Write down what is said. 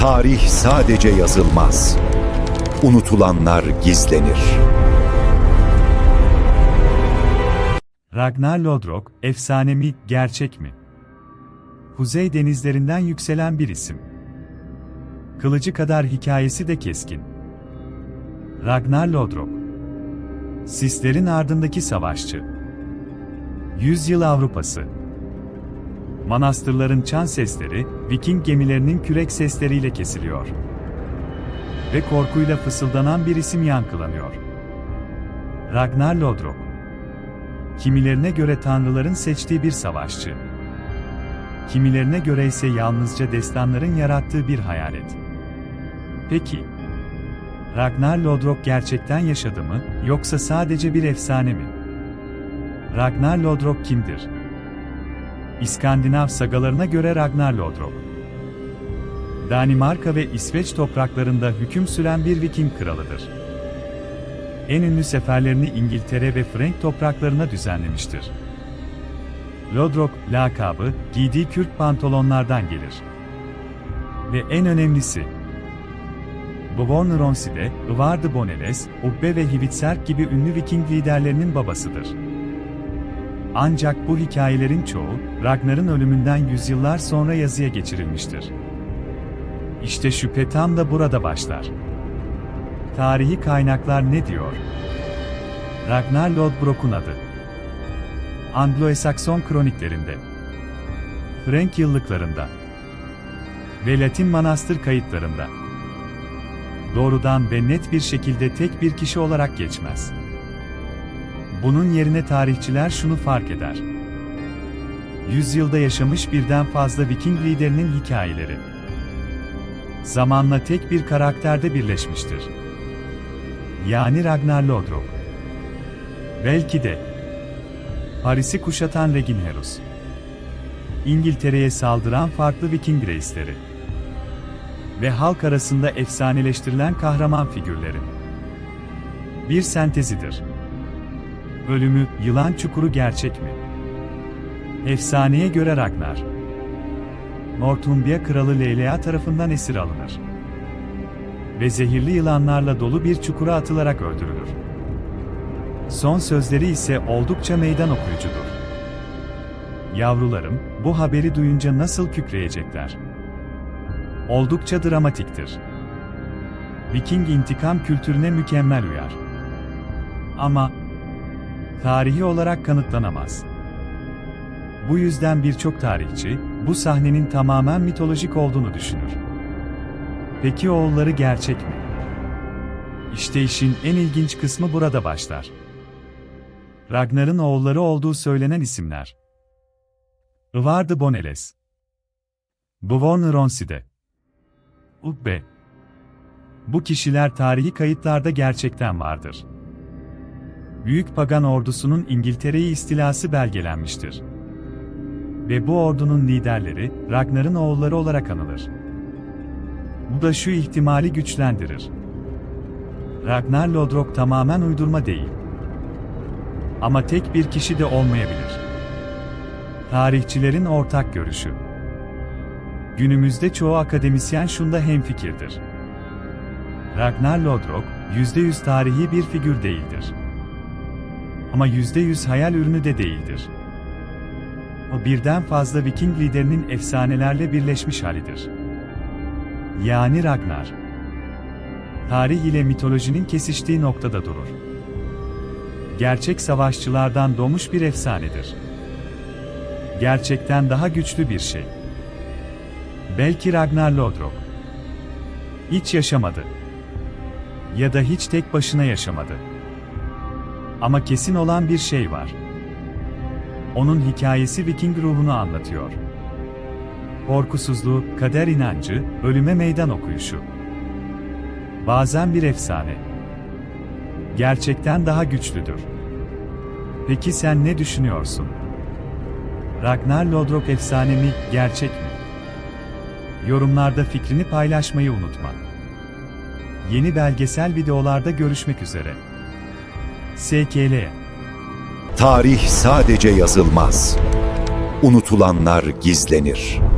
Tarih sadece yazılmaz. Unutulanlar gizlenir. Ragnar Lodbrok, efsane mi, gerçek mi? Kuzey denizlerinden yükselen bir isim. Kılıcı kadar hikayesi de keskin. Ragnar Lodbrok. Sislerin ardındaki savaşçı. Yüzyıl Avrupası. Manastırların çan sesleri, Viking gemilerinin kürek sesleriyle kesiliyor. Ve korkuyla fısıldanan bir isim yankılanıyor. Ragnar Lodbrok. Kimilerine göre tanrıların seçtiği bir savaşçı. Kimilerine göre ise yalnızca destanların yarattığı bir hayalet. Peki, Ragnar Lodbrok gerçekten yaşadı mı, yoksa sadece bir efsane mi? Ragnar Lodbrok kimdir? İskandinav sagalarına göre Ragnar Lodbrok, Danimarka ve İsveç topraklarında hüküm süren bir Viking kralıdır en ünlü seferlerini İngiltere ve Frank topraklarına düzenlemiştir. Lodbrok lakabı giydiği kürk pantolonlardan gelir. Ve en önemlisi, Bvornronsi'de Ivardı Boneles, Ubbe ve Hvitserk gibi ünlü Viking liderlerinin babasıdır. Ancak bu hikayelerin çoğu, Ragnar'ın ölümünden yüzyıllar sonra yazıya geçirilmiştir. İşte şüphe tam da burada başlar. Tarihi kaynaklar ne diyor? Ragnar Lodbrok'un adı. Anglo-Sakson kroniklerinde, Frank yıllıklarında ve Latin manastır kayıtlarında doğrudan ve net bir şekilde tek bir kişi olarak geçmez. Bunun yerine tarihçiler şunu fark eder. Yüzyılda yaşamış birden fazla Viking liderinin hikayeleri zamanla tek bir karakterde birleşmiştir. Yani Ragnar Lodbrok. Belki de Paris'i kuşatan Reginherus. İngiltere'ye saldıran farklı Viking reisleri. Ve halk arasında efsaneleştirilen kahraman figürlerin. Bir sentezidir. Ölümü, yılan çukuru gerçek mi? Efsaneye göre Ragnar. Northumbria kralı Leylea tarafından esir alınır ve zehirli yılanlarla dolu bir çukura atılarak öldürülür. Son sözleri ise oldukça meydan okuyucudur. Yavrularım, bu haberi duyunca nasıl kükreyecekler? Oldukça dramatiktir. Viking intikam kültürüne mükemmel uyar. Ama tarihi olarak kanıtlanamaz. Bu yüzden birçok tarihçi bu sahnenin tamamen mitolojik olduğunu düşünür. Peki oğulları gerçek mi? İşte işin en ilginç kısmı burada başlar. Ragnar'ın oğulları olduğu söylenen isimler. Ivardı Boneles. Buvon Ronside. Ubbe. Bu kişiler tarihi kayıtlarda gerçekten vardır. Büyük Pagan ordusunun İngiltere'yi istilası belgelenmiştir. Ve bu ordunun liderleri, Ragnar'ın oğulları olarak anılır. Bu da şu ihtimali güçlendirir. Ragnar Lodbrok tamamen uydurma değil. Ama tek bir kişi de olmayabilir. Tarihçilerin ortak görüşü. Günümüzde çoğu akademisyen şunda hemfikirdir. Ragnar Lodbrok, %100 tarihi bir figür değildir. Ama %100 hayal ürünü de değildir. O birden fazla Viking liderinin efsanelerle birleşmiş halidir yani Ragnar. Tarih ile mitolojinin kesiştiği noktada durur. Gerçek savaşçılardan doğmuş bir efsanedir. Gerçekten daha güçlü bir şey. Belki Ragnar Lodbrok. Hiç yaşamadı. Ya da hiç tek başına yaşamadı. Ama kesin olan bir şey var. Onun hikayesi Viking ruhunu anlatıyor korkusuzluğu, kader inancı, ölüme meydan okuyuşu. Bazen bir efsane. Gerçekten daha güçlüdür. Peki sen ne düşünüyorsun? Ragnar Lodbrok efsane mi, gerçek mi? Yorumlarda fikrini paylaşmayı unutma. Yeni belgesel videolarda görüşmek üzere. SKL Tarih sadece yazılmaz. Unutulanlar gizlenir.